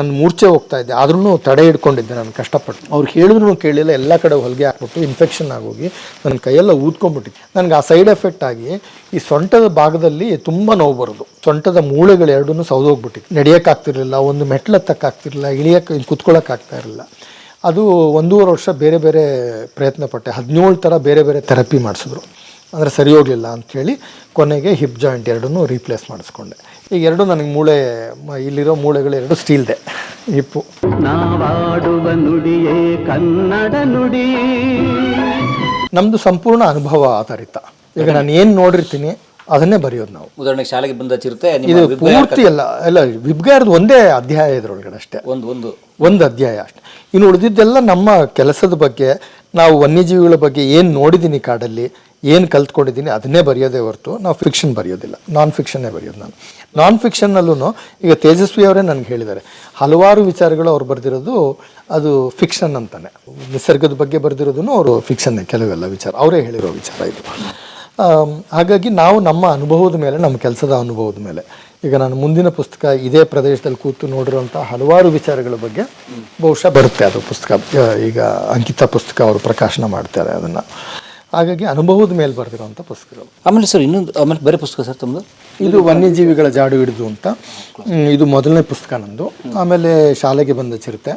ನಾನು ಮೂರ್ಛೆ ಹೋಗ್ತಾ ಇದ್ದೆ. ಆದ್ರೂ ತಡೆ ಹಿಡ್ಕೊಂಡಿದ್ದೆ ನಾನು, ಕಷ್ಟಪಟ್ಟು. ಅವ್ರು ಹೇಳಿದ್ರು ಕೇಳಿಲ್ಲ, ಎಲ್ಲ ಕಡೆ ಹೊಲಿಗೆ ಹಾಕ್ಬಿಟ್ಟು ಇನ್ಫೆಕ್ಷನ್ ಆಗೋಗಿ ನನ್ನ ಕೈಯೆಲ್ಲ ಊದ್ಕೊಂಡ್ಬಿಟ್ಟಿತ್ತು ನನಗೆ ಆ ಸೈಡ್ ಎಫೆಕ್ಟ್ ಆಗಿ ಈ ಸೊಂಟದ ಭಾಗದಲ್ಲಿ ತುಂಬ ನೋವು ಬರೋದು. ಸೊಂಟದ ಮೂಳೆಗಳು ಎರಡೂ ಸೌದೋಗ್ಬಿಟ್ಟಿತ್ತು ನಡೆಯೋಕ್ಕಾಗ್ತಿರ್ಲಿಲ್ಲ ಒಂದು ಮೆಟ್ಲತ್ತಕ್ಕಾಗ್ತಿರ್ಲಿಲ್ಲ ಇಳಿಯಕ್ಕೆ ಕುತ್ಕೊಳ್ಳೋಕ್ಕಾಗ್ತಾ ಇರಲಿಲ್ಲ. ಅದು ಒಂದೂವರೆ ವರ್ಷ ಬೇರೆ ಬೇರೆ ಪ್ರಯತ್ನ ಪಟ್ಟೆ ಹದಿನೇಳು ಥರ ಬೇರೆ ಬೇರೆ ಥೆರಪಿ ಮಾಡಿಸಿದ್ರು. ಅಂದರೆ ಸರಿ ಹೋಗಲಿಲ್ಲ ಅಂಥೇಳಿ ಕೊನೆಗೆ ಹಿಪ್ ಜಾಯಿಂಟ್ ಎರಡನ್ನೂ ರೀಪ್ಲೇಸ್ ಮಾಡಿಸ್ಕೊಂಡೆ. ಈಗ ಎರಡು ನನಗೆ ಮೂಳೆ ಮ- ಇಲ್ಲಿರೋ ಮೂಳೆಗಳು ಎರಡು ಸ್ಟೀಲ್ದೆ ಹಿಪ್ಪು. ನಾವಾಡುವ ನುಡಿಯೇ ಕನ್ನಡ ನುಡಿ. ನಮ್ಮದು ಸಂಪೂರ್ಣ ಅನುಭವ ಆಧಾರಿತ. ಈಗ ನಾನು ಏನು ನೋಡಿರ್ತೀನಿ ಅದನ್ನೇ ಬರೆಯೋದು ನಾವು. ಉದಾಹರಣೆಗೆ ಶಾಲೆಗೆ ಬಂದ ಚಿರತೆ ಇದು ಪೂರ್ತಿ ಅಲ್ಲ ಎಲ್ಲ ವಿಬ್ಗಾರದ ಒಂದೇ ಅಧ್ಯಾಯ ಇದ್ರೊಳಗಡೆ ಅಷ್ಟೇ. ಒಂದು ಒಂದು. ಒಂದು ಅಧ್ಯಾಯ ಅಷ್ಟೇ. ಇನ್ನು ಉಳಿದಿದ್ದೆಲ್ಲ ನಮ್ಮ ಕೆಲಸದ ಬಗ್ಗೆ ನಾವು ವನ್ಯಜೀವಿಗಳ ಬಗ್ಗೆ ಏನು ನೋಡಿದ್ದೀನಿ ಕಾಡಲ್ಲಿ ಏನು ಕಲ್ತ್ಕೊಂಡಿದ್ದೀನಿ ಅದನ್ನೇ ಬರೆಯೋದೇ ಹೊರತು ನಾವು ಫಿಕ್ಷನ್ ಬರೆಯೋದಿಲ್ಲ. ನಾನ್ ಫಿಕ್ಷನ್ನೇ ಬರೆಯೋದು ನಾನು. ನಾನ್ ಫಿಕ್ಷನ್ನಲ್ಲೂ ಈಗ ತೇಜಸ್ವಿ ಅವರೇ ನನಗೆ ಹೇಳಿದ್ದಾರೆ. ಹಲವಾರು ವಿಚಾರಗಳು ಅವ್ರು ಬರೆದಿರೋದು ಅದು ಫಿಕ್ಷನ್ ಅಂತಾನೆ. ನಿಸರ್ಗದ ಬಗ್ಗೆ ಬರೆದಿರೋದನ್ನು ಅವರು ಫಿಕ್ಷನ್ನೇ ಕೆಲವೆಲ್ಲ ವಿಚಾರ. ಅವರೇ ಹೇಳಿರೋ ವಿಚಾರ ಇದು. ಹಾಗಾಗಿ ನಾವು ನಮ್ಮ ಅನುಭವದ ಮೇಲೆ, ನಮ್ಮ ಕೆಲಸದ ಅನುಭವದ ಮೇಲೆ, ಈಗ ನಾನು ಮುಂದಿನ ಪುಸ್ತಕ ಇದೇ ಪ್ರದೇಶದಲ್ಲಿ ಕೂತು ನೋಡಿರುವಂಥ ಹಲವಾರು ವಿಚಾರಗಳ ಬಗ್ಗೆ ಬಹುಶಃ ಬರುತ್ತೆ ಅದು ಪುಸ್ತಕ. ಈಗ ಅಂಕಿತ ಪುಸ್ತಕ ಅವರು ಪ್ರಕಾಶನ ಮಾಡ್ತಾರೆ ಅದನ್ನು. ಹಾಗಾಗಿ ಅನುಭವದ ಮೇಲೆ ಬರೆದಿರುವಂಥ ಪುಸ್ತಕಗಳು. ಆಮೇಲೆ ಸರ್ ಇನ್ನೊಂದು ಆಮೇಲೆ ಬೇರೆ ಪುಸ್ತಕ ಸರ್ ತಮ್ಮದು ಇದು ವನ್ಯಜೀವಿಗಳ ಜಾಡು ಹಿಡಿದು ಅಂತ. ಇದು ಮೊದಲನೇ ಪುಸ್ತಕ ನಂದು. ಆಮೇಲೆ ಶಾಲೆಗೆ ಬಂದ ಚಿರತೆ.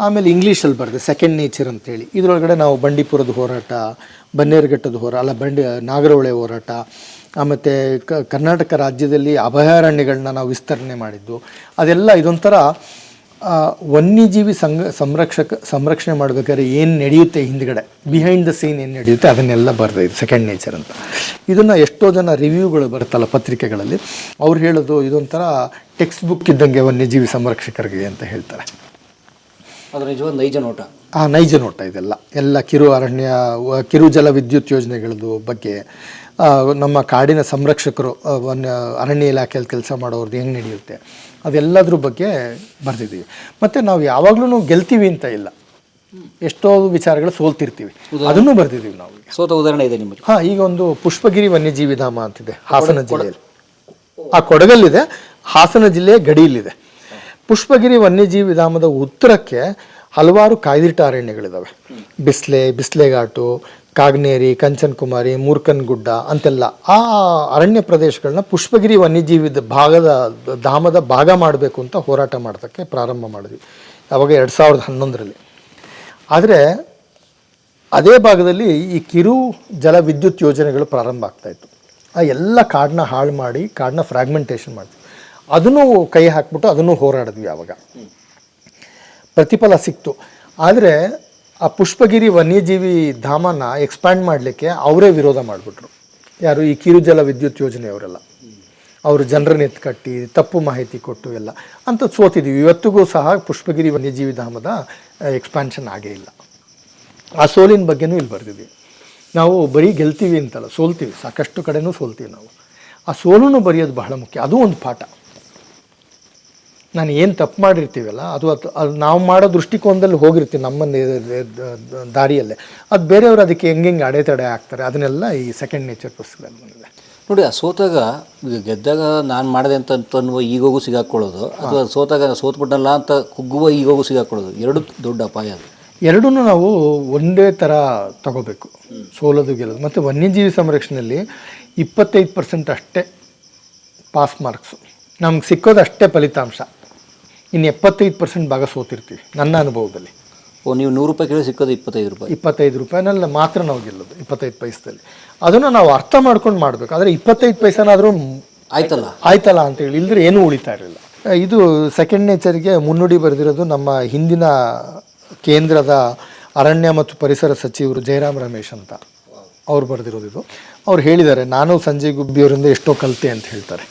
ಆಮೇಲೆ ಇಂಗ್ಲೀಷಲ್ಲಿ ಬರೆದೆ ಸೆಕೆಂಡ್ ನೇಚರ್ ಅಂತೇಳಿ. ಇದರೊಳಗಡೆ ನಾವು ಬಂಡೀಪುರದ ಹೋರಾಟ ಬನ್ನೇರುಘಟ್ಟದ ಹೋರಾಟ ಅಲ್ಲ ಬಂಡಿ ನಾಗರಹೊಳೆ ಹೋರಾಟ ಮತ್ತು ಕರ್ನಾಟಕ ರಾಜ್ಯದಲ್ಲಿ ಅಭಯಾರಣ್ಯಗಳನ್ನ ನಾವು ವಿಸ್ತರಣೆ ಮಾಡಿದ್ದು. ಅದೆಲ್ಲ ಇದೊಂಥರ ವನ್ಯಜೀವಿ ಸಂಘ ಸಂರಕ್ಷಕ ಸಂರಕ್ಷಣೆ ಮಾಡಬೇಕಾದ್ರೆ ಏನು ನಡೆಯುತ್ತೆ ಹಿಂದ್ಗಡೆ? ಬಿಹೈಂಡ್ ದ ಸೀನ್ ಏನು ನಡೆಯುತ್ತೆ? ಅದನ್ನೆಲ್ಲ ಬರೆದೆ ಇದು ಸೆಕೆಂಡ್ ನೇಚರ್ ಅಂತ. ಇದನ್ನು ಎಷ್ಟೋ ಜನ ರಿವ್ಯೂಗಳು ಬರುತ್ತಲ್ಲ ಪತ್ರಿಕೆಗಳಲ್ಲಿ ಅವ್ರು ಹೇಳೋದು ಇದೊಂಥರ ಟೆಕ್ಸ್ಟ್ ಬುಕ್ ಇದ್ದಂಗೆ ವನ್ಯಜೀವಿ ಸಂರಕ್ಷಕರಿಗೆ ಅಂತ ಹೇಳ್ತಾರೆ. ಅದು ನಿಜವಾದ ನೈಜ ನೋಟ? ಆ ನೈಜ ನೋಟ ಇದೆಲ್ಲ. ಎಲ್ಲ ಕಿರು ಅರಣ್ಯ ಕಿರು ಜಲ ವಿದ್ಯುತ್ ಯೋಜನೆಗಳದ್ದು ಬಗ್ಗೆ ನಮ್ಮ ಕಾಡಿನ ಸಂರಕ್ಷಕರು ಅರಣ್ಯ ಇಲಾಖೆಯಲ್ಲಿ ಕೆಲಸ ಮಾಡೋರ್ದು ಹೆಂಗೆ ನಡೆಯುತ್ತೆ? ಅದೆಲ್ಲದ್ರ ಬಗ್ಗೆ ಬರೆದಿದ್ದೀವಿ. ಮತ್ತು ನಾವು ಯಾವಾಗಲೂ ಗೆಲ್ತೀವಿ ಅಂತ ಇಲ್ಲ. ಎಷ್ಟೋ ವಿಚಾರಗಳು ಸೋಲ್ತಿರ್ತೀವಿ. ಅದನ್ನು ಬರೆದಿದ್ದೀವಿ ನಾವು ಸೋತ ಉದಾಹರಣೆ ಇದೆ ನಿಮಗೆ ಹಾಂ ಈಗ ಒಂದು ಪುಷ್ಪಗಿರಿ ವನ್ಯಜೀವಿ ಧಾಮ ಅಂತಿದೆ ಹಾಸನ ಜಿಲ್ಲೆಯಲ್ಲಿ. ಆ ಕೊಡಗಲ್ಲಿದೆ ಹಾಸನ ಜಿಲ್ಲೆಯ ಗಡಿಯಲ್ಲಿದೆ. ಪುಷ್ಪಗಿರಿ ವನ್ಯಜೀವಿ ಧಾಮದ ಉತ್ತರಕ್ಕೆ ಹಲವಾರು ಕಾಯ್ದಿಟ್ಟ ಅರಣ್ಯಗಳಿದ್ದಾವೆ ಬಿಸ್ಲೆ ಬಿಸ್ಲೆಘಾಟು ಕಾಗ್ನೇರಿ ಮೂರ್ಖನ್ ಗುಡ್ಡ ಅಂತೆಲ್ಲ ಆ ಅರಣ್ಯ ಪ್ರದೇಶಗಳನ್ನ ಪುಷ್ಪಗಿರಿ ವನ್ಯಜೀವಿದ ಭಾಗದ ಧಾಮದ ಭಾಗ ಮಾಡಬೇಕು ಅಂತ ಹೋರಾಟ ಮಾಡೋದಕ್ಕೆ ಪ್ರಾರಂಭ ಮಾಡಿದ್ವಿ. ಅವಾಗ ಎರಡು ಸಾವಿರದ ಹನ್ನೊಂದರಲ್ಲಿ. ಆದರೆ ಅದೇ ಭಾಗದಲ್ಲಿ ಈ ಕಿರು ಜಲ ವಿದ್ಯುತ್ ಯೋಜನೆಗಳು ಪ್ರಾರಂಭ ಆಗ್ತಾಯಿತ್ತು ಆ ಎಲ್ಲ ಕಾಡನ್ನ ಹಾಳು ಮಾಡಿ ಕಾಡನ್ನ ಫ್ರಾಗ್ಮೆಂಟೇಷನ್ ಮಾಡ್ತೀವಿ. ಅದನ್ನು ಕೈ ಹಾಕ್ಬಿಟ್ಟು ಅದನ್ನು ಹೋರಾಡಿದ್ವಿ ಆವಾಗ ಪ್ರತಿಫಲ ಸಿಕ್ತು. ಆದರೆ ಆ ಪುಷ್ಪಗಿರಿ ವನ್ಯಜೀವಿ ಧಾಮನ ಎಕ್ಸ್ಪ್ಯಾಂಡ್ ಮಾಡಲಿಕ್ಕೆ ಅವರೇ ವಿರೋಧ ಮಾಡಿಬಿಟ್ರು. ಯಾರು ಈ ಕಿರುಜಲ ವಿದ್ಯುತ್ ಯೋಜನೆಯವರೆಲ್ಲ. ಅವರು ಜನರನ್ನ ಎತ್ಕಟ್ಟಿ ತಪ್ಪು ಮಾಹಿತಿ ಕೊಟ್ಟು ಎಲ್ಲ. ಅಂತ ಸೋತಿದ್ದೀವಿ ಇವತ್ತಿಗೂ ಸಹ ಪುಷ್ಪಗಿರಿ ವನ್ಯಜೀವಿ ಧಾಮದ ಎಕ್ಸ್ಪ್ಯಾನ್ಷನ್ ಆಗೇ ಇಲ್ಲ. ಆ ಸೋಲಿನ ಬಗ್ಗೆನೂ ಇಲ್ಲಿ ಬರೆದಿದ್ದೀವಿ ನಾವು ಬರೀ ಗೆಲ್ತೀವಿ ಅಂತಲ್ಲ, ಸೋಲ್ತೀವಿ. ಸಾಕಷ್ಟು ಕಡೆನೂ ಸೋಲ್ತೀವಿ ನಾವು. ಆ ಸೋಲನ್ನು ಬರೆಯೋದು ಬಹಳ ಮುಖ್ಯ. ಅದು ಒಂದು ಪಾಠ. ನಾನು ಏನು ತಪ್ಪು ಮಾಡಿರ್ತೀವಲ್ಲ ಅದು ಅದು ಅದು ನಾವು ಮಾಡೋ ದೃಷ್ಟಿಕೋನದಲ್ಲಿ ಹೋಗಿರ್ತೀವಿ ನಮ್ಮ ದಾರಿಯಲ್ಲೇ. ಅದು ಬೇರೆಯವರು ಅದಕ್ಕೆ ಹೆಂಗೆ ಹೆಂಗೆ ಅಡೆತಡೆ ಆಗ್ತಾರೆ ಅದನ್ನೆಲ್ಲ ಈ ಸೆಕೆಂಡ್ ನೇಚರ್ ಪುಸ್ತಕದಲ್ಲಿ ಬಂದಿದೆ. ನೋಡಿ ಆ ಸೋತಾಗ ಈಗ ಗೆದ್ದಾಗ ನಾನು ಮಾಡಿದೆ ಅಂತ ಅನ್ನುವ ಈಗೋಗೂ ಸಿಗಾಕೊಳ್ಳೋದು ಅಥವಾ ಸೋತಾಗ ಸೋತ್ಬಿಟ್ಟಲ್ಲ ಅಂತ ಕುಗ್ಗುವ ಈಗೋಗೂ ಸಿಗಾಕೊಳ್ಳೋದು ಎರಡು ದೊಡ್ಡ ಅಪಾಯ ಅದು. ಎರಡೂ ನಾವು ಒಂದೇ ಥರ ತಗೋಬೇಕು ಸೋಲೋದು ಗೆಲ್ಲೋದು. ಮತ್ತು ವನ್ಯಜೀವಿ ಸಂರಕ್ಷಣೆಯಲ್ಲಿ ಇಪ್ಪತ್ತೈದು ಪರ್ಸೆಂಟ್ ಅಷ್ಟೇ ಪಾಸ್ ಮಾರ್ಕ್ಸು ನಮ್ಗೆ ಸಿಕ್ಕೋದು ಅಷ್ಟೇ ಫಲಿತಾಂಶ. ಇನ್ನು ಎಪ್ಪತ್ತೈದು ಪರ್ಸೆಂಟ್ ಭಾಗ ಸೋತಿರ್ತೀವಿ ನನ್ನ ಅನುಭವದಲ್ಲಿ. ಓ ನೀವು ನೂರು ರೂಪಾಯಿ ಕೇಳಿ ಸಿಕ್ಕೋದು ಇಪ್ಪತ್ತೈದು ರೂಪಾಯಿ. ಇಪ್ಪತ್ತೈದು ರೂಪಾಯಿನಲ್ಲಿ ಮಾತ್ರ ನಾವು ಗೆಲ್ಲೋದು ಇಪ್ಪತ್ತೈದು ಪೈಸದಲ್ಲಿ. ಅದನ್ನು ನಾವು ಅರ್ಥ ಮಾಡ್ಕೊಂಡು ಮಾಡಬೇಕು. ಆದರೆ ಇಪ್ಪತ್ತೈದು ಪೈಸನಾದರೂ ಆಯ್ತಲ್ಲ? ಆಯ್ತಲ್ಲ ಅಂತೇಳಿ ಇಲ್ಲದ್ರೆ ಏನೂ ಉಳಿತಾ ಇರಲಿಲ್ಲ. ಇದು ಸೆಕೆಂಡ್ ನೇಚರ್ಗೆ ಮುನ್ನುಡಿ ಬರೆದಿರೋದು ನಮ್ಮ ಹಿಂದಿನ ಕೇಂದ್ರದ ಅರಣ್ಯ ಮತ್ತು ಪರಿಸರ ಸಚಿವರು ಜಯರಾಮ್ ರಮೇಶ್ ಅಂತ ಅವ್ರು ಬರೆದಿರೋದು ಇದು. ಅವ್ರು ಹೇಳಿದ್ದಾರೆ ನಾನು ಸಂಜಯ್ ಗುಬ್ಬಿಯವರಿಂದ ಎಷ್ಟೋ ಕಲಿತೆ ಅಂತ ಹೇಳ್ತಾರೆ.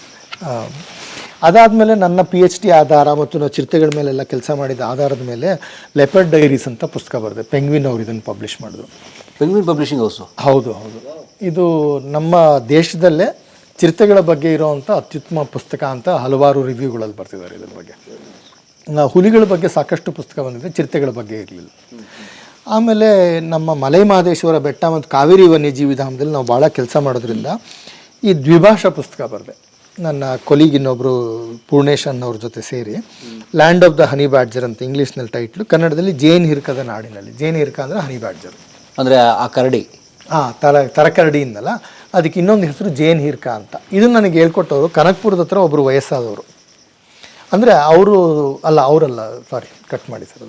ಅದಾದಮೇಲೆ ನನ್ನ ಪಿ ಎಚ್ ಡಿ ಆಧಾರ ಮತ್ತು ನಾವು ಚಿರತೆಗಳ ಮೇಲೆಲ್ಲ ಕೆಲಸ ಮಾಡಿದ ಆಧಾರದ ಮೇಲೆ ಲೆಪರ್ಡ್ ಡೈರೀಸ್ ಅಂತ ಪುಸ್ತಕ ಬರೆದೆ. ಪೆಂಗ್ವಿನ್ ಅವರು ಇದನ್ನು ಪಬ್ಲಿಷ್ ಮಾಡಿದ್ರು. ಪೆಂಗ್ವಿನ್ ಪಬ್ಲಿಷಿಂಗ್ ಹೌಸು ಹೌದು ಹೌದು. ಇದು ನಮ್ಮ ದೇಶದಲ್ಲೇ ಚಿರತೆಗಳ ಬಗ್ಗೆ ಇರೋವಂಥ ಅತ್ಯುತ್ತಮ ಪುಸ್ತಕ ಅಂತ ಹಲವಾರು ರಿವ್ಯೂಗಳಲ್ಲಿ ಬರ್ತಿದ್ದಾರೆ ಇದ್ರ ಬಗ್ಗೆ. ನಾ- ಹುಲಿಗಳ ಬಗ್ಗೆ ಸಾಕಷ್ಟು ಪುಸ್ತಕ ಬಂದಿದೆ ಚಿರತೆಗಳ ಬಗ್ಗೆ ಇರಲಿಲ್ಲ. ಆಮೇಲೆ ನಮ್ಮ ಮಲೈ ಮಹದೇಶ್ವರ ಬೆಟ್ಟ ಮತ್ತು ಕಾವೇರಿ ವನ್ಯಜೀವಿ ಧಾಮದಲ್ಲಿ ನಾವು ಭಾಳ ಕೆಲಸ ಮಾಡೋದ್ರಿಂದ ಈ ದ್ವಿಭಾಷಾ ಪುಸ್ತಕ ಬರೆದೆ. ನನ್ನ ಕೊಲೀಗ್ ಇನ್ನೊಬ್ಬರು ಪೂರ್ಣೇಶ್ ಅನ್ನೋರ ಜೊತೆ ಸೇರಿ land of the honey badger ಅಂತ ಇಂಗ್ಲೀಷ್ನಲ್ಲಿ ಟೈಟ್ಲು ಕನ್ನಡದಲ್ಲಿ ಜೇನ್ ಹಿರ್ಕದ ನಾಡಿನಲ್ಲಿ. ಜೇನ್ ಹಿರ್ಕ ಅಂದರೆ ಹನಿ ಬ್ಯಾಡ್ಜರ್ ಅಂದರೆ ಆ ಕರಡಿ. ಹಾಂ ತರ ತರಕರಡಿ ಇಂದಲ್ಲ ಅದಕ್ಕೆ ಇನ್ನೊಂದು ಹೆಸರು ಜೇನ್ ಹಿರ್ಕ ಅಂತ. ಇದನ್ನು ನನಗೆ ಹೇಳ್ಕೊಟ್ಟವರು ಕನಕ್ಪುರದ ಹತ್ರ ಒಬ್ಬರು ವಯಸ್ಸಾದವರು. ಅಂದರೆ ಅವರು ಅಲ್ಲ ಅವರಲ್ಲ ಸಾರಿ ಕಟ್ ಮಾಡಿ ಸರ್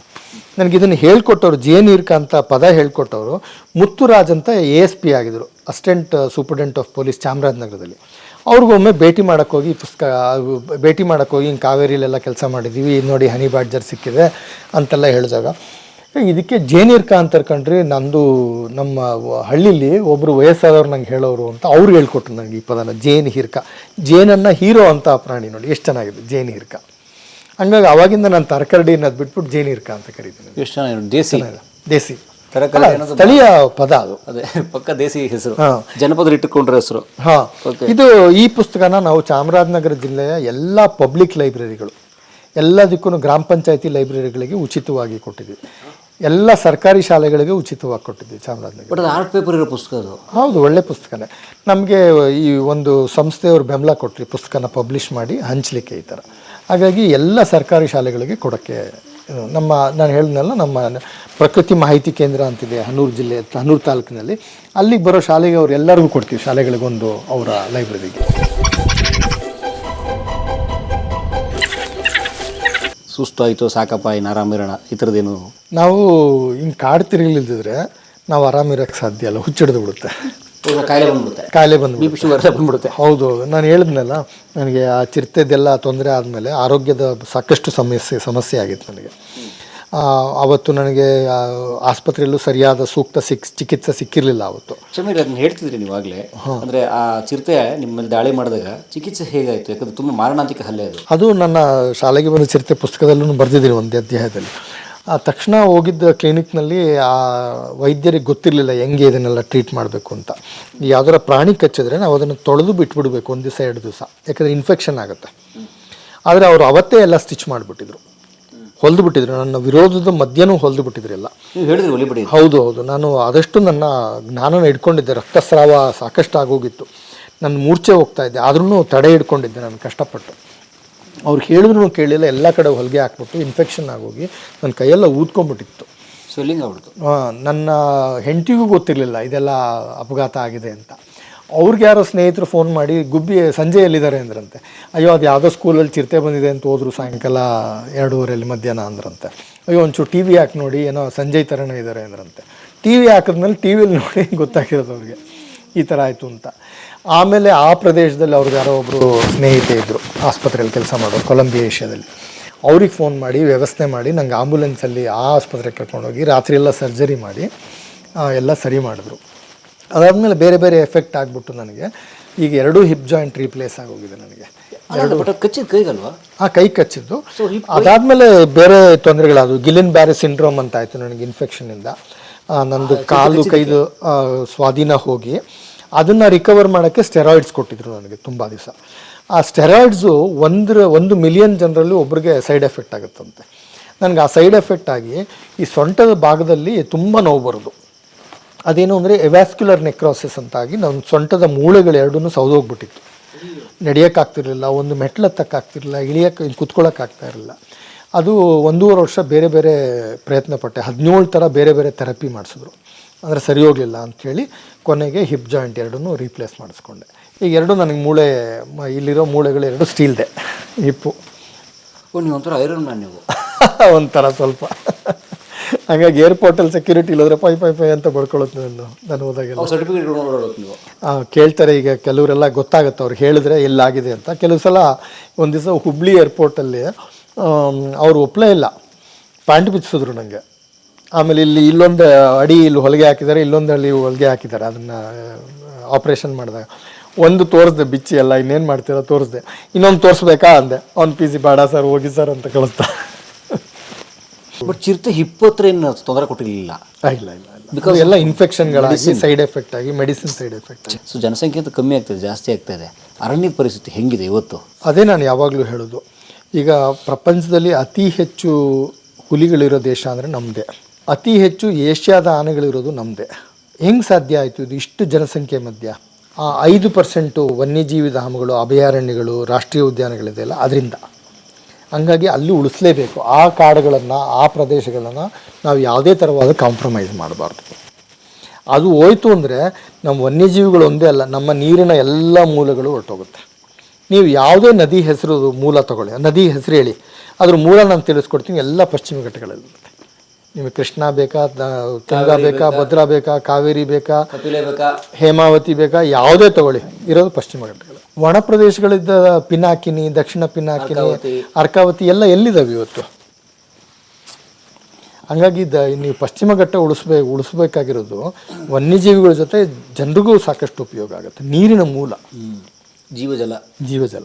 ನನಗೆ ಇದನ್ನು ಹೇಳ್ಕೊಟ್ಟವ್ರು ಜೇನ್ ಹಿರ್ಕ ಅಂತ ಪದ ಹೇಳ್ಕೊಟ್ಟವರು ಮುತ್ತುರಾಜ್ ಅಂತ ಎ ಎಸ್ ಪಿ ಆಗಿದ್ರು ಅಸಿಸ್ಟೆಂಟ್ ಸೂಪರಿಂಟೆಂಟ್ ಆಫ್ ಪೊಲೀಸ್ ಚಾಮರಾಜನಗರದಲ್ಲಿ. ಅವ್ರಿಗೊಮ್ಮೆ ಭೇಟಿ ಮಾಡೋಕ್ಕೋಗಿ ಪುಸ್ತಕ ಭೇಟಿ ಮಾಡೋಕ್ಕೋಗಿ ಹಿಂಗೆ ಕಾವೇರಿಲೆಲ್ಲ ಕೆಲಸ ಮಾಡಿದ್ದೀವಿ ಇದು ನೋಡಿ ಹನಿ ಬಾಡ್ಜರ್ ಸಿಕ್ಕಿದೆ ಅಂತೆಲ್ಲ ಹೇಳಿದಾಗ ಇದಕ್ಕೆ ಜೇನಿರ್ಕ ಅಂತ ಕಂಡ್ರಿ ನಂದು ನಮ್ಮ ಹಳ್ಳಿಲಿ ಒಬ್ಬರು ವಯಸ್ಸಾದವ್ರು ನಂಗೆ ಹೇಳೋರು ಅಂತ ಅವ್ರು ಹೇಳ್ಕೊಟ್ರು ನನಗೆ ಈ ಪದನ ಜೇನ್ ಹಿರ್ಕ. ಜೇನನ್ನು ಹೀರೋ ಅಂತ ಪ್ರಾಣಿ ನೋಡಿ ಎಷ್ಟು ಚೆನ್ನಾಗಿದೆ ಜೇನ್ ಹಿರ್ಕ. ಹಂಗಾಗಿ ಅವಾಗಿಂದ ನಾನು ತರಕರಡಿ ಅನ್ನೋದು ಬಿಟ್ಬಿಟ್ಟು ಜೇನ್ ಹಿರ್ಕ ಅಂತ ಕರಿತೀನಿ. ಎಷ್ಟು ಚೆನ್ನಾಗಿ ದೇಸಿ? ದೇಸಿ. ತರಕಾರಿ ಅಲ್ಲ, ಸ್ಥಳೀಯ ಪದ ಅದು. ಅದೇ ಪಕ್ಕ ದೇಸಿ ಹೆಸರು. ಜನಪದ ಇಟ್ಟುಕೊಂಡ್ರ ಹೆಸರು. ಹಾ. ಇದು ಈ ಪುಸ್ತಕನ ನಾವು ಚಾಮರಾಜನಗರ ಜಿಲ್ಲೆಯ ಎಲ್ಲ ಪಬ್ಲಿಕ್ ಲೈಬ್ರರಿಗಳು ಎಲ್ಲದಕ್ಕೂ ಗ್ರಾಮ ಪಂಚಾಯತಿ ಲೈಬ್ರರಿಗಳಿಗೆ ಉಚಿತವಾಗಿ ಕೊಟ್ಟಿದ್ವಿ ಎಲ್ಲ ಸರ್ಕಾರಿ ಶಾಲೆಗಳಿಗೆ ಉಚಿತವಾಗಿ ಕೊಟ್ಟಿದ್ವಿ ಚಾಮರಾಜನಗರ. ಬಟ್ ಅದು ಆರ್ಟ್ ಪೇಪರ್ ಇರೋ ಪುಸ್ತಕ ಅದು. ಹೌದು ಒಳ್ಳೆ ಪುಸ್ತಕನೇ. ನಮಗೆ ಈ ಒಂದು ಸಂಸ್ಥೆಯವರು ಬೆಂಬಲ ಕೊಟ್ಟರು ಪುಸ್ತಕನ ಪಬ್ಲಿಷ್ ಮಾಡಿ ಹಂಚಲಿಕ್ಕೆ ಈ ಥರ. ಹಾಗಾಗಿ ಎಲ್ಲ ಸರ್ಕಾರಿ ಶಾಲೆಗಳಿಗೆ ಕೊಡೋಕ್ಕೆ ನಮ್ಮ ನಾನು ಹೇಳಿದ್ನಲ್ಲ ನಮ್ಮ ಪ್ರಕೃತಿ ಮಾಹಿತಿ ಕೇಂದ್ರ ಅಂತಿದೆ ಹನೂರು ಜಿಲ್ಲೆ ಹನೂರು ತಾಲೂಕಿನಲ್ಲಿ. ಅಲ್ಲಿಗೆ ಬರೋ ಶಾಲೆಗೆ ಅವ್ರು ಎಲ್ಲರಿಗೂ ಕೊಡ್ತೀವಿ ಶಾಲೆಗಳಿಗೊಂದು ಅವರ ಲೈಬ್ರರಿಗೆ. ಸುಸ್ತಾಯಿತು ಸಾಕಪ್ಪ ಇನ್ನು ಆರಾಮಿರೋಣ ಈ ಥರದ್ದೇನು? ನಾವು ಹಿಂಗೆ ಕಾಡು ತಿರುಗಲಿಲ್ದಿದ್ರೆ ನಾವು ಆರಾಮಿರೋಕ್ಕೆ ಸಾಧ್ಯ ಅಲ್ಲ ಹುಚ್ಚಿಡ್ದು ಬಿಡುತ್ತೆ. ಕಾಯಿಲೆ ಬಂದ್ಬಿಡುತ್ತೆ. ಕಾಯಿಲೆ ಬಂದು ಬಿ ಪಿ ಶುಗರ್ ಬಂದ್ಬಿಡುತ್ತೆ. ಹೌದು ನಾನು ಹೇಳಿದ್ನಲ್ಲ ನನಗೆ ಆ ಚಿರತೆದೆಲ್ಲ ತೊಂದರೆ ಆದಮೇಲೆ ಆರೋಗ್ಯದ ಸಾಕಷ್ಟು ಸಮಸ್ಯೆ ಸಮಸ್ಯೆ ಆಗಿತ್ತು ನನಗೆ. ಅವತ್ತು ನನಗೆ ಆಸ್ಪತ್ರೆಯಲ್ಲೂ ಸರಿಯಾದ ಸೂಕ್ತ ಸಿಕ್ ಚಿಕಿತ್ಸೆ ಸಿಕ್ಕಿರಲಿಲ್ಲ ಅವತ್ತು. ಸಮೀರ್ ಅದನ್ನ ಹೇಳ್ತಿದ್ರಿ ನೀವಾಗಲೇ ಅಂದರೆ ಆ ಚಿರತೆ ನಿಮ್ಮಲ್ಲಿ ದಾಳಿ ಮಾಡಿದಾಗ ಚಿಕಿತ್ಸೆ ಹೇಗಾಯಿತು? ಯಾಕಂದ್ರೆ ತುಂಬ ಮಾರಣಾಂತಿಕ ಹಲ್ಲೆ ಅದು. ಅದು ನನ್ನ ಶಾಲೆಗೆ ಬಂದ ಚಿರತೆ ಪುಸ್ತಕದಲ್ಲೂ ಬರೆದಿದ್ದೀನಿ ಒಂದು ಅಧ್ಯಾಯದಲ್ಲಿ. ಆ ತಕ್ಷಣ ಹೋಗಿದ್ದ ಕ್ಲಿನಿಕ್ನಲ್ಲಿ ಆ ವೈದ್ಯರಿಗೆ ಗೊತ್ತಿರಲಿಲ್ಲ ಹೆಂಗೆ ಇದನ್ನೆಲ್ಲ ಟ್ರೀಟ್ ಮಾಡಬೇಕು ಅಂತ. ಯಾವ್ದಾರ ಪ್ರಾಣಿ ಕಚ್ಚಿದ್ರೆ ನಾವು ಅದನ್ನು ತೊಳೆದು ಬಿಟ್ಬಿಡ್ಬೇಕು ಒಂದು ದಿವಸ ಎರಡು ದಿವಸ. ಯಾಕಂದರೆ ಇನ್ಫೆಕ್ಷನ್ ಆಗುತ್ತೆ. ಆದರೆ ಅವರು ಅವತ್ತೇ ಎಲ್ಲ ಸ್ಟಿಚ್ ಮಾಡಿಬಿಟ್ಟಿದ್ರು. ಹೊಲ್ದು ಬಿಟ್ಟಿದ್ರು ನನ್ನ ವಿರೋಧದ ಮಧ್ಯನೂ ಹೊಲ್ದು ಬಿಟ್ಟಿದ್ರು ಎಲ್ಲ. ನೀವು ಹೇಳಿದ್ರಿ ಒಲಿಬಿಡಿ ಹೌದು ಹೌದು. ನಾನು ಆದಷ್ಟು ನನ್ನ ಜ್ಞಾನನ ಇಟ್ಕೊಂಡಿದ್ದೆ ರಕ್ತಸ್ರಾವ ಸಾಕಷ್ಟು ಆಗೋಗಿತ್ತು ನನ್ನ ಮೂರ್ಛೆ ಹೋಗ್ತಾ ಇದ್ದೆ. ಆದ್ರೂ ತಡೆ ಹಿಡ್ಕೊಂಡಿದ್ದೆ ನಾನು ಕಷ್ಟಪಟ್ಟು. ಅವ್ರು ಹೇಳಿದ್ರು ಕೇಳಿಲ್ಲ ಎಲ್ಲ ಕಡೆ ಹೊಲಿಗೆ ಹಾಕ್ಬಿಟ್ಟು ಇನ್ಫೆಕ್ಷನ್ ಆಗೋಗಿ ನನ್ನ ಕೈಯೆಲ್ಲ ಊದ್ಕೊಂಡ್ಬಿಟ್ಟಿತ್ತು. ಸ್ವೆಲ್ಲಿಂಗ್ ಆಗ್ಬಿಡ್ತು. ನನ್ನ ಹೆಂಡತಿಗೂ ಗೊತ್ತಿರಲಿಲ್ಲ ಇದೆಲ್ಲ ಅಪಘಾತ ಆಗಿದೆ ಅಂತ. ಅವ್ರಿಗೆ ಯಾರೋ ಸ್ನೇಹಿತರು ಫೋನ್ ಮಾಡಿ ಗುಬ್ಬಿ ಸಂಜೆಯಲ್ಲಿದ್ದಾರೆ ಅಂದ್ರಂತೆ. ಅಯ್ಯೋ ಅದು ಯಾವುದೋ ಸ್ಕೂಲಲ್ಲಿ ಚಿರತೆ ಬಂದಿದೆ ಅಂತ ಹೋದ್ರು ಸಾಯಂಕಾಲ ಎರಡೂವರೆಯಲ್ಲಿ ಮಧ್ಯಾಹ್ನ ಅಂದ್ರಂತೆ. ಅಯ್ಯೋ ಒಂಚೂರು ಟಿ ವಿ ಹಾಕಿ ನೋಡಿ ಏನೋ ಸಂಜಯ್ ಥರನೇ ಇದ್ದಾರೆ ಅಂದ್ರಂತೆ. ಟಿ ವಿ ಹಾಕಿದ್ಮೇಲೆ ಟಿ ವಿಲಿ ನೋಡಿ ಗೊತ್ತಾಗಿರೋದು ಅವ್ರಿಗೆ. ಈ ಥರ ಆಯಿತು ಅಂತ. ಆಮೇಲೆ ಆ ಪ್ರದೇಶದಲ್ಲಿ ಅವ್ರಿಗೆ ಯಾರೋ ಒಬ್ಬರು ಸ್ನೇಹಿತೆ ಇದ್ದರು ಆಸ್ಪತ್ರೆಯಲ್ಲಿ ಕೆಲಸ ಮಾಡೋರು ಕೊಲಂಬಿಯಾ ಏಷ್ಯಾದಲ್ಲಿ. ಅವ್ರಿಗೆ ಫೋನ್ ಮಾಡಿ ವ್ಯವಸ್ಥೆ ಮಾಡಿ ನಂಗೆ ಆಂಬುಲೆನ್ಸಲ್ಲಿ ಆ ಆಸ್ಪತ್ರೆಗೆ ಕರ್ಕೊಂಡೋಗಿ ರಾತ್ರಿ ಎಲ್ಲ ಸರ್ಜರಿ ಮಾಡಿ ಎಲ್ಲ ಸರಿ ಮಾಡಿದ್ರು. ಅದಾದಮೇಲೆ ಬೇರೆ ಬೇರೆ ಎಫೆಕ್ಟ್ ಆಗಿಬಿಟ್ಟು ನನಗೆ ಈಗ ಎರಡೂ ಹಿಪ್ ಜಾಯಿಂಟ್ ರೀಪ್ಲೇಸ್ ಆಗೋಗಿದೆ ನನಗೆ. ಎರಡು ಅದು ಕಚ್ಚಿದ ಕೈಗಲ್ವಾ? ಆ ಕೈ ಕಚ್ಚಿದ್ದು. ಅದಾದಮೇಲೆ ಬೇರೆ ತೊಂದರೆಗಳಾದವು. ಗಿಲಿನ್ ಬ್ಯಾರೆ ಸಿಂಡ್ರೋಮ್ ಅಂತ ಆಯಿತು ನನಗೆ ಇನ್ಫೆಕ್ಷನಿಂದ ನಂದು ಕಾಲು ಕೈದು ಸ್ವಾಧೀನ ಹೋಗಿ. ಅದನ್ನು ರಿಕವರ್ ಮಾಡೋಕ್ಕೆ ಸ್ಟೆರಾಯ್ಡ್ಸ್ ಕೊಟ್ಟಿದ್ರು ನನಗೆ ತುಂಬ ದಿವಸ. ಆ ಸ್ಟೆರಾಯ್ಡ್ಸು ಒಂದರ, ಒಂದು ಮಿಲಿಯನ್ ಜನರಲ್ಲಿ ಒಬ್ರಿಗೆ ಸೈಡ್ ಎಫೆಕ್ಟ್ ಆಗುತ್ತಂತೆ. ನನಗೆ ಆ ಸೈಡ್ ಎಫೆಕ್ಟ್ ಆಗಿ ಈ ಸೊಂಟದ ಭಾಗದಲ್ಲಿ ತುಂಬ ನೋವು ಬರೋದು. ಅದೇನು ಅಂದರೆ ಎವ್ಯಾಸ್ಕ್ಯುಲರ್ ನೆಕ್ರೋಸಿಸ್ ಅಂತಾಗಿ ನನ್ನ ಸೊಂಟದ ಮೂಳೆಗಳು ಎರಡೂ ಸೌದೋಗ್ಬಿಟ್ಟಿತ್ತು. ನಡೆಯೋಕ್ಕಾಗ್ತಿರಲಿಲ್ಲ ಒಂದು ಮೆಟ್ಲು ಹತ್ತಕ್ಕಾಗ್ತಿರ್ಲಿಲ್ಲ ಇಳಿಯೋಕ್ಕೆ ಕುತ್ಕೊಳ್ಳೋಕ್ಕಾಗ್ತಾ ಇರಲಿಲ್ಲ ಅದು ಒಂದೂವರೆ ವರ್ಷ ಬೇರೆ ಬೇರೆ ಪ್ರಯತ್ನ ಪಟ್ಟೆ ಹದಿನೇಳು ಥರ ಬೇರೆ ಬೇರೆ ಥೆರಪಿ ಮಾಡಿಸಿದ್ರು. ಅಂದರೆ ಸರಿ ಹೋಗಲಿಲ್ಲ ಅಂಥೇಳಿ ಕೊನೆಗೆ ಹಿಪ್ ಜಾಯಿಂಟ್ ಎರಡನ್ನೂ ರೀಪ್ಲೇಸ್ ಮಾಡಿಸ್ಕೊಂಡೆ. ಈಗ ಎರಡು ನನಗೆ ಮೂಳೆ ಇಲ್ಲಿರೋ ಮೂಳೆಗಳು ಎರಡು ಸ್ಟೀಲ್ದೆ ಹಿಪ್ಪು ಓ ನೀವು ಒಂಥರ ಐರನ್ ಮ್ಯಾನ್ ನೀವು. ಒಂಥರ ಸ್ವಲ್ಪ. ಹಂಗಾಗಿ ಏರ್ಪೋರ್ಟಲ್ಲಿ ಸೆಕ್ಯೂರಿಟಿ ಇಲ್ಲದ್ರೆ ಪೈ ಪೈ ಪೈ ಅಂತ ಬಡ್ಕೊಳ್ಳುತ್ತೆ ನಾನು ನಾನು ಹೋದಾಗೆಲ್ಲ. ಸರ್ಟಿಫಿಕೇಟ್ ಕೇಳ್ತಾರೆ ಈಗ ಕೆಲವರೆಲ್ಲ ಗೊತ್ತಾಗುತ್ತೆ ಅವ್ರು ಹೇಳಿದ್ರೆ ಎಲ್ಲಾಗಿದೆ ಅಂತ. ಕೆಲವು ಸಲ ಒಂದು ದಿವಸ ಹುಬ್ಳಿ ಏರ್ಪೋರ್ಟಲ್ಲಿ ಅವ್ರು ಒಪ್ಪಲೇ ಇಲ್ಲ. ಪ್ಯಾಂಟ್ ಬಿಚ್ಚಿಸಿದ್ರು ನನಗೆ ಆಮೇಲೆ ಇಲ್ಲಿ ಇಲ್ಲೊಂದು ಅಡಿ ಇಲ್ಲಿ ಹೊಲಿಗೆ ಹಾಕಿದ್ದಾರೆ ಇಲ್ಲೊಂದು ಅಡಿ ಹೊಲಿಗೆ ಹಾಕಿದ್ದಾರೆ. ಅದನ್ನು ಆಪ್ರೇಷನ್ ಮಾಡಿದಾಗ. ಒಂದು ತೋರಿಸ್ದೆ ಬಿಚ್ಚಿ ಎಲ್ಲ ಇನ್ನೇನು ಮಾಡ್ತೀರಾ ತೋರಿಸ್ದೆ. ಇನ್ನೊಂದು ತೋರಿಸ್ಬೇಕಾ ಅಂದೆ. ಅವ್ನು ಪಿ ಜಿ ಬೇಡ ಸರ್ ಹೋಗಿ ಸರ್ ಅಂತ ಕಳಿಸ್ತಾ ಬಟ್ ಚಿರತೆ ಇಪ್ಪತ್ತರೇನು ಏನು ತೊಂದರೆ ಕೊಟ್ಟಿರಲಿಲ್ಲ. ಇಲ್ಲ ಇಲ್ಲ ಬಿಕಾಸ್ ಎಲ್ಲ ಇನ್ಫೆಕ್ಷನ್ಗಳಾಗಿ ಸೈಡ್ ಎಫೆಕ್ಟ್ ಆಗಿ ಮೆಡಿಸಿನ್ ಸೈಡ್ ಎಫೆಕ್ಟ್ ಸೊ ಜನಸಂಖ್ಯೆ ಅಂತ ಕಮ್ಮಿ ಆಗ್ತದೆ ಜಾಸ್ತಿ ಆಗ್ತಾ ಇದೆ. ಅರಣ್ಯದ ಪರಿಸ್ಥಿತಿ ಹೆಂಗಿದೆ ಇವತ್ತು? ಅದೇ ನಾನು ಯಾವಾಗಲೂ ಹೇಳೋದು. ಈಗ ಪ್ರಪಂಚದಲ್ಲಿ ಅತಿ ಹೆಚ್ಚು ಹುಲಿಗಳಿರೋ ದೇಶ ಅಂದರೆ ನಮ್ಮದೇ ಅತಿ ಹೆಚ್ಚು ಏಷ್ಯಾದ ಆನೆಗಳಿರೋದು ನಮ್ಮದೇ ಹೆಂಗೆ ಸಾಧ್ಯ ಆಯಿತು ಇದು ಇಷ್ಟು ಜನಸಂಖ್ಯೆ ಮಧ್ಯ? ಆ ಐದು ಪರ್ಸೆಂಟು ವನ್ಯಜೀವಿ ಧಾಮಗಳು, ಅಭಯಾರಣ್ಯಗಳು, ರಾಷ್ಟ್ರೀಯ ಉದ್ಯಾನಗಳಿದೆಯಲ್ಲ ಅದರಿಂದ. ಹಂಗಾಗಿ ಅಲ್ಲಿ ಉಳಿಸಲೇಬೇಕು. ಆ ಕಾಡುಗಳನ್ನು, ಆ ಪ್ರದೇಶಗಳನ್ನು ನಾವು ಯಾವುದೇ ಥರವಾದ ಕಾಂಪ್ರಮೈಸ್ ಮಾಡಬಾರ್ದು. ಅದು ಹೋಯ್ತು ಅಂದರೆ ನಮ್ಮ ವನ್ಯಜೀವಿಗಳು ಒಂದೇ ಅಲ್ಲ, ನಮ್ಮ ನೀರಿನ ಎಲ್ಲ ಮೂಲಗಳು ಹೊರಟೋಗುತ್ತೆ. ನೀವು ಯಾವುದೇ ನದಿ ಹೆಸರು ಮೂಲ ತಗೊಳ್ಳಿ. ನದಿ ಹೆಸರು ಹೇಳಿ. ಅದ್ರ ಮೂಲ ನಾನು ತಿಳಿಸ್ಕೊಡ್ತೀನಿ, ಎಲ್ಲ ಪಶ್ಚಿಮ ಘಟ್ಟಗಳಲ್ಲಿರುತ್ತೆ ನಿಮಗೆ ಕೃಷ್ಣ ಬೇಕಾ ತುಂಗಾ ಬೇಕಾ ಭದ್ರಾ ಬೇಕಾ ಕಾವೇರಿ ಬೇಕಾ? ಹೇಮಾವತಿ ಬೇಕಾ? ಯಾವುದೇ ತಗೊಳ್ಳಿ. ಇರೋದು ಪಶ್ಚಿಮ ಘಟ್ಟಗಳು. ಒಣ ಪ್ರದೇಶಗಳಿದ್ದ ಪಿನಾಕಿನಿ ದಕ್ಷಿಣ ಪಿನಾಕಿನಿ ಅರ್ಕಾವತಿ. ಎಲ್ಲ ಎಲ್ಲಿದ್ದಾವೆ ಇವತ್ತು? ಹಂಗಾಗಿ ದ ನೀವು ಪಶ್ಚಿಮ ಘಟ್ಟ ಉಳಿಸ್ಬೇಕು ಉಳಿಸ್ಬೇಕಾಗಿರೋದು ವನ್ಯಜೀವಿಗಳ ಜೊತೆ ಜನರಿಗೂ ಸಾಕಷ್ಟು ಉಪಯೋಗ ಆಗುತ್ತೆ. ನೀರಿನ ಮೂಲ. ಜೀವಜಲ. ಜೀವಜಲ.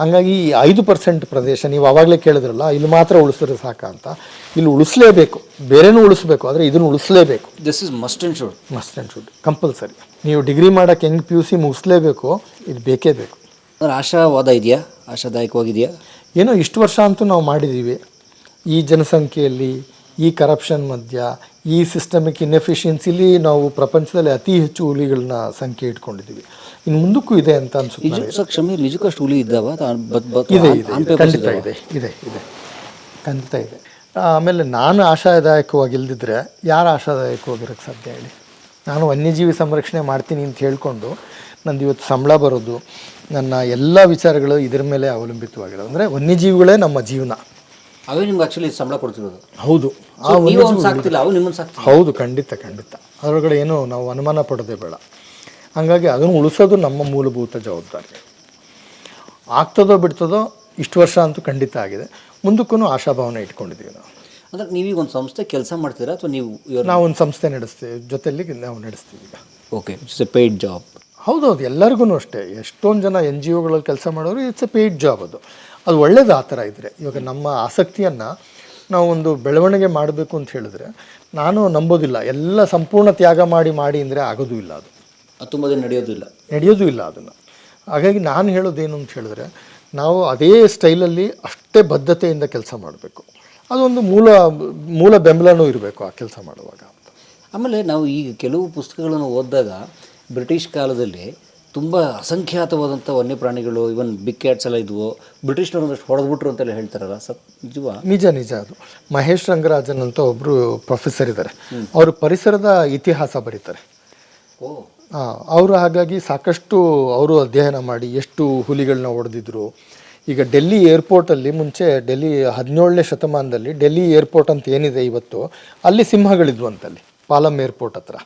ಹಂಗಾಗಿ ಈ ಐದು ಪರ್ಸೆಂಟ್ ಪ್ರದೇಶ ನೀವು ಆವಾಗಲೇ ಕೇಳಿದ್ರಲ್ಲ ಇಲ್ಲಿ ಮಾತ್ರ ಉಳಿಸಿದ್ರೆ ಸಾಕ ಅಂತ. ಇಲ್ಲಿ ಉಳಿಸಲೇಬೇಕು ಬೇರೆನೂ ಉಳಿಸ್ಬೇಕು ಆದರೆ ಇದನ್ನು ಉಳಿಸಲೇಬೇಕು. This is must and should must and should compulsory ನೀವು ಡಿಗ್ರಿ ಮಾಡೋಕ್ಕೆ ಹೆಂಗೆ ಪಿ ಯು ಸಿ ಮುಗಿಸ್ಲೇಬೇಕು ಇದು ಬೇಕೇ ಬೇಕು. ಆಶಾವಾದ ಇದೆಯಾ? ಆಶಾದಾಯಕವಾಗಿದೆಯಾ? ಏನೋ ಇಷ್ಟು ವರ್ಷ ಅಂತೂ ನಾವು ಮಾಡಿದ್ದೀವಿ ಈ ಜನಸಂಖ್ಯೆಯಲ್ಲಿ ಈ ಕರಪ್ಷನ್ ಮಧ್ಯ ಈ ಸಿಸ್ಟಮಿಕ್ ಇನ್ಎಫಿಷಿಯನ್ಸಿಲಿ ನಾವು ಪ್ರಪಂಚದಲ್ಲಿ ಅತಿ ಹೆಚ್ಚು ಹುಲಿಗಳನ್ನ ಸಂಖ್ಯೆ ಇಟ್ಕೊಂಡಿದ್ದೀವಿ. ಇನ್ನು ಮುಂದಕ್ಕೂ ಇದೆ ಅಂತ ಅನ್ಸುತ್ತೆ ಕ್ಷಮೆ ನಿಜಕ್ಕೂ ಅಷ್ಟು ಹುಲಿ ಇದ್ದಾವ? ಇದೆ ಇದೆ. ಖಂಡಿತ ಇದೆ ಇದೆ ಇದೆ. ಖಂಡಿತ ಇದೆ. ಆಮೇಲೆ ನಾನು ಆಶಾದಾಯಕವಾಗಿ ಇಲ್ದಿದ್ರೆ ಯಾರು ಆಶಾದಾಯಕವಾಗಿರೋಕ್ಕೆ ಸಾಧ್ಯ ಹೇಳಿ? ನಾನು ವನ್ಯಜೀವಿ ಸಂರಕ್ಷಣೆ ಮಾಡ್ತೀನಿ ಅಂತ ಹೇಳ್ಕೊಂಡು ನಂದು ಇವತ್ತು ಸಂಬಳ ಬರೋದು ನನ್ನ ಎಲ್ಲ ವಿಚಾರಗಳು ಇದ್ರ ಮೇಲೆ ಅವಲಂಬಿತವಾಗಿರೋದು. ಅಂದರೆ ವನ್ಯಜೀವಿಗಳೇ ನಮ್ಮ ಜೀವನ. ಅವೇ ನಿಮ್ಗೆ ಆ್ಯಕ್ಚುಲಿ ಸಂಬಳ ಕೊಡ್ತಿರೋದು. ಹೌದು. ಆ ನೀವು ಅವ್ನು ವನ್ಯಜೀವಿ ಸಾಕ್ತಿಲ್ಲ ಅವು ನಿಮ್ಮನ್ನು ಸಾಕ್ತಿಲ್ಲ. ಹೌದು ಖಂಡಿತ ಖಂಡಿತ. ಅದರೊಳಗಡೆ ಏನು ನಾವು ಅನುಮಾನ ಪಡೋದೇ ಬೇಡ. ಹಾಗಾಗಿ ಅದನ್ನು ಉಳಿಸೋದು ನಮ್ಮ ಮೂಲಭೂತ ಜವಾಬ್ದಾರಿ. ಆಗ್ತದೋ ಬಿಡ್ತದೋ ಇಷ್ಟು ವರ್ಷ ಅಂತೂ ಖಂಡಿತ ಆಗಿದೆ. ಮುಂದಕ್ಕೂ ಆಶಾಭಾವನೆ ಇಟ್ಕೊಂಡಿದ್ದೀವಿ ನಾವು. ಅಂದ್ರೆ ನೀವೀಗ ಒಂದು ಸಂಸ್ಥೆ ಕೆಲಸ ಮಾಡ್ತೀರಾ ಅಥವಾ ನೀವು ನಾವು ಒಂದು ಸಂಸ್ಥೆ ನಡೆಸ್ತೀವಿ. ಜೊತೆಯಲ್ಲಿ ನಾವು ನಡೆಸ್ತೀವಿ ಈಗ. Okay it's a paid job ಹೌದೌದು ಎಲ್ಲರಿಗೂ ಅಷ್ಟೇ. ಎಷ್ಟೊಂದು ಜನ ಎನ್ ಜಿ ಒಗಳಲ್ಲಿ ಕೆಲಸ ಮಾಡೋರು ಇಟ್ಸ್ ಎ ಪೇಯ್ಡ್ ಜಾಬ್ ಅದು. ಅದು ಒಳ್ಳೇದು ಆ ಥರ ಇದ್ದರೆ ಇವಾಗ ನಮ್ಮ ಆಸಕ್ತಿಯನ್ನು ನಾವು ಒಂದು ಬೆಳವಣಿಗೆ ಮಾಡಬೇಕು ಅಂತ ಹೇಳಿದ್ರೆ ನಾನು ನಂಬೋದಿಲ್ಲ. ಎಲ್ಲ ಸಂಪೂರ್ಣ ತ್ಯಾಗ ಮಾಡಿ ಮಾಡಿ ಅಂದರೆ ಆಗೋದೂ ಇಲ್ಲ ಅದು. ಅದು ತುಂಬ ದಿನ ನಡೆಯೋದಿಲ್ಲ ನಡೆಯೋದು ಇಲ್ಲ ಅದನ್ನು. ಹಾಗಾಗಿ ನಾನು ಹೇಳೋದೇನು ಅಂತ ಹೇಳಿದ್ರೆ ನಾವು ಅದೇ ಸ್ಟೈಲಲ್ಲಿ ಅಷ್ಟೇ ಬದ್ಧತೆಯಿಂದ ಕೆಲಸ ಮಾಡಬೇಕು. ಅದೊಂದು ಮೂಲ ಮೂಲ ಬೆಂಬಲನೂ ಇರಬೇಕು ಆ ಕೆಲಸ ಮಾಡುವಾಗ ಆಮೇಲೆ ನಾವು ಈಗ ಕೆಲವು ಪುಸ್ತಕಗಳನ್ನು ಓದಿದಾಗ ಬ್ರಿಟಿಷ್ ಕಾಲದಲ್ಲಿ ತುಂಬ ಅಸಂಖ್ಯಾತವಾದಂಥ ವನ್ಯಪ್ರಾಣಿಗಳು ಇವನ್ ಬಿಗ್ ಕ್ಯಾಟ್ಸ್ ಎಲ್ಲ ಇದ್ವು. ಬ್ರಿಟಿಷ್ನವ್ರು ಒಂದಷ್ಟು ಹೊಡೆದ್ಬಿಟ್ರು ಅಂತೆಲ್ಲ ಹೇಳ್ತಾರಲ್ಲ ಸತ್ ನಿಜವಾ? ನಿಜ ನಿಜ ಅದು. ಮಹೇಶ್ ರಂಗರಾಜನ್ ಅಂತ ಒಬ್ಬರು ಪ್ರೊಫೆಸರ್ ಇದ್ದಾರೆ ಅವರು ಪರಿಸರದ ಇತಿಹಾಸ ಬರೀತಾರೆ. ಓ. ಅವರು ಹಾಗಾಗಿ ಸಾಕಷ್ಟು ಅವರು ಅಧ್ಯಯನ ಮಾಡಿ ಎಷ್ಟು ಹುಲಿಗಳನ್ನ ಹೊಡೆದಿದ್ರು. ಈಗ ಡೆಲ್ಲಿ ಏರ್ಪೋರ್ಟಲ್ಲಿ ಮುಂಚೆ ಡೆಲ್ಲಿ ಹದಿನೇಳನೇ ಶತಮಾನದಲ್ಲಿ ಡೆಲ್ಲಿ ಏರ್ಪೋರ್ಟ್ ಅಂತ ಏನಿದೆ ಇವತ್ತು ಅಲ್ಲಿ ಸಿಂಹಗಳಿದ್ವು ಅಂತಲ್ಲಿ ಪಾಲಮ್ ಏರ್ಪೋರ್ಟ್ ಹತ್ರ.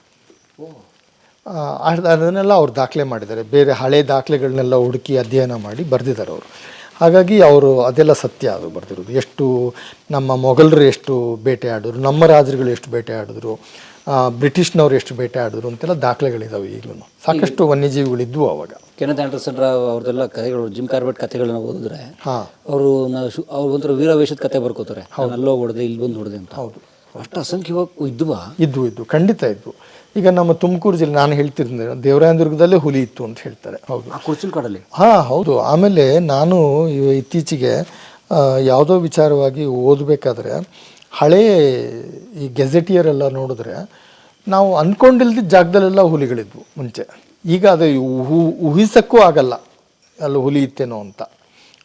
ಅದನ್ನೆಲ್ಲ ಅವ್ರು ದಾಖಲೆ ಮಾಡಿದ್ದಾರೆ. ಬೇರೆ ಹಳೆ ದಾಖಲೆಗಳನ್ನೆಲ್ಲ ಹುಡುಕಿ ಅಧ್ಯಯನ ಮಾಡಿ ಬರೆದಿದ್ದಾರೆ ಅವರು. ಹಾಗಾಗಿ ಅವರು ಅದೆಲ್ಲ ಸತ್ಯ ಅದು ಬರೆದಿರೋದು. ಎಷ್ಟು ನಮ್ಮ ಮೊಘಲರು ಎಷ್ಟು ಬೇಟೆ ಆಡಿದ್ರು ನಮ್ಮ ರಾಜರುಗಳು ಎಷ್ಟು ಬೇಟೆ ಆಡಿದ್ರು ಬ್ರಿಟಿಷ್ನವ್ರು ಎಷ್ಟು ಬೇಟೆ ಆಡಿದ್ರು ಅಂತೆಲ್ಲ ದಾಖಲೆಗಳಿದ್ದಾವೆ ಈಗಲೂ ಸಾಕಷ್ಟು ವನ್ಯಜೀವಿಗಳಿದ್ವು ಅವಾಗ. ಕೆನತ್ ಆಂಡರ್ಸನ್ ಅವ್ರದ್ದೆಲ್ಲ ಕಥೆಗಳು ಜಿಮ್ ಕಾರ್ಬೆಟ್ ಕಥೆಗಳನ್ನ ಓದಿದ್ರೆ ಹಾಂ. ಅವರು ಅವ್ರು ಒಂಥರ ವೀರಾವೇಶದ ಕತೆ ಬರ್ಕೋತಾರೆ. ಅಲ್ಲೋಗಿ ಅಲ್ಲೋ ಹೊಡೆದೆ ಇಲ್ಲಿ ಬಂದು ಹೊಡೆದೆ ಅಂತ. ಹೌದು. ಅಷ್ಟು ಅಸಂಖ್ಯವಾಗಿ ಇದ್ವಾ? ಇದ್ವು ಇದ್ವು. ಖಂಡಿತ ಇದ್ವು. ಈಗ ನಮ್ಮ ತುಮಕೂರು ಜಿಲ್ಲೆ ನಾನು ಹೇಳ್ತಿದ್ದೆ ದೇವರಾಯನದುರ್ಗದಲ್ಲೇ ಹುಲಿ ಇತ್ತು ಅಂತ ಹೇಳ್ತಾರೆ. ಹೌದು. ಕಾಡಲ್ಲಿ ಹಾ ಹೌದು. ಆಮೇಲೆ ನಾನು ಇತ್ತೀಚೆಗೆ ಯಾವುದೋ ವಿಚಾರವಾಗಿ ಓದಬೇಕಾದ್ರೆ ಹಳೇ ಈ ಗೆಜೆಟಿಯರ್ ಎಲ್ಲ ನೋಡಿದ್ರೆ ನಾವು ಅಂದ್ಕೊಂಡಿಲ್ದ ಜಾಗದಲ್ಲೆಲ್ಲ ಹುಲಿಗಳಿದ್ವು ಮುಂಚೆ. ಈಗ ಅದು ಊಹು- ಊಹಿಸಕ್ಕೂ ಆಗಲ್ಲ ಅಲ್ಲಿ ಹುಲಿ ಇತ್ತೇನೋ ಅಂತ.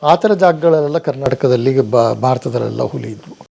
ಆ ಥರ ಜಾಗಗಳಲ್ಲೆಲ್ಲ ಕರ್ನಾಟಕದಲ್ಲಿ ಬ ಭಾರತದಲ್ಲೆಲ್ಲ ಹುಲಿ ಇದ್ವು.